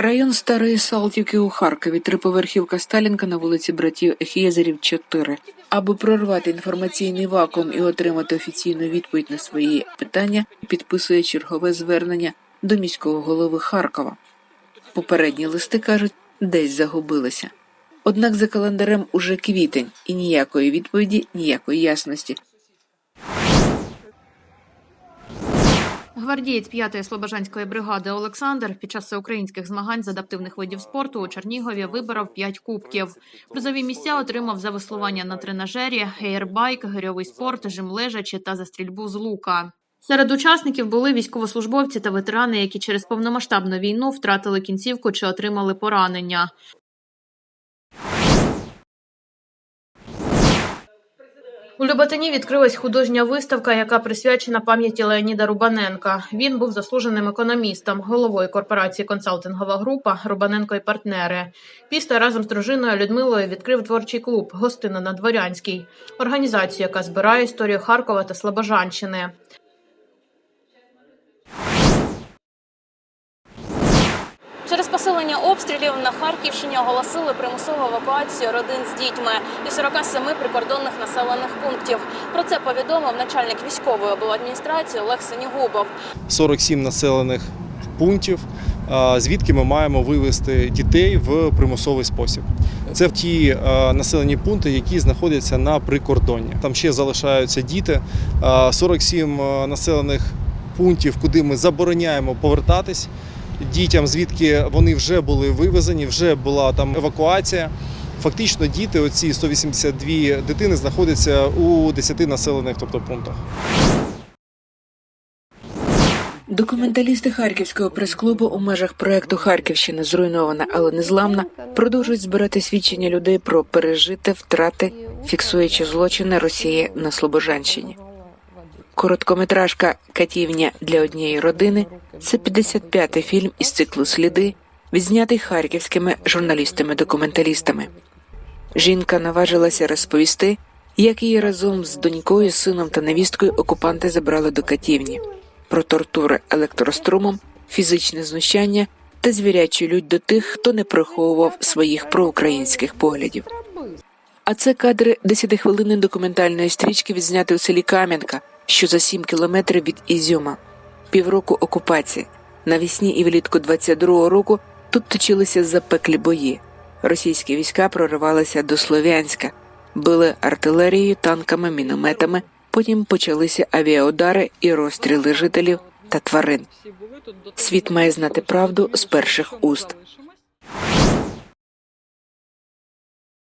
Район Старої Салтівки у Харкові, триповерхівка Сталінка на вулиці братів Ехєзерів, 4. Аби прорвати інформаційний вакуум і отримати офіційну відповідь на свої питання, підписує чергове звернення до міського голови Харкова. Попередні листи кажуть, десь загубилися. Однак за календарем уже квітень і ніякої відповіді, ніякої ясності. Гвардієць 5-ї Слобожанської бригади Олександр під час всеукраїнських змагань з адаптивних видів спорту у Чернігові виборов 5 кубків. Призові місця отримав за веслування на тренажері, ейрбайк, гирьовий спорт, жим лежачі та за стрільбу з лука. Серед учасників були військовослужбовці та ветерани, які через повномасштабну війну втратили кінцівку чи отримали поранення. У Люботині відкрилась художня виставка, яка присвячена пам'яті Леоніда Рубаненка. Він був заслуженим економістом, головою корпорації консалтингова група Рубаненко і партнери. Після разом з дружиною Людмилою відкрив творчий клуб Гостина на Дворянській, організацію, яка збирає історію Харкова та Слобожанщини. Посилення обстрілів на Харківщині оголосили примусову евакуацію родин з дітьми і 47 прикордонних населених пунктів. Про це повідомив начальник військової обладміністрації Олег Сенігубов. 47 населених пунктів, звідки ми маємо вивезти дітей в примусовий спосіб. Це ті населені пункти, які знаходяться на прикордонні. Там ще залишаються діти. А, 47 населених пунктів, куди ми забороняємо повертатись дітям, звідки вони вже були вивезені, вже була там евакуація. Фактично, діти, оці 182 дитини, знаходяться у 10 населених тобто, пунктах. Документалісти Харківського прес-клубу у межах проекту Харківщина зруйнована, але незламна продовжують збирати свідчення людей про пережите втрати, фіксуючи злочини Росії на Слобожанщині. Короткометражка Катівня для однієї родини це 55-й фільм із циклу Сліди, відзнятий харківськими журналістами-документалістами. Жінка наважилася розповісти, як її разом з донькою, сином та невісткою окупанти забрали до катівні про тортури електрострумом, фізичне знущання та звірячу лють до тих, хто не приховував своїх проукраїнських поглядів. А це кадри 10-хвилинної документальної стрічки, відзняти у селі Кам'янка, що за 7 кілометрів від Ізюма. Півроку окупації. Навесні і влітку 22-го року тут точилися запеклі бої. Російські війська проривалися до Слов'янська, били артилерією, танками, мінометами. Потім почалися авіаудари і розстріли жителів та тварин. Світ має знати правду з перших уст.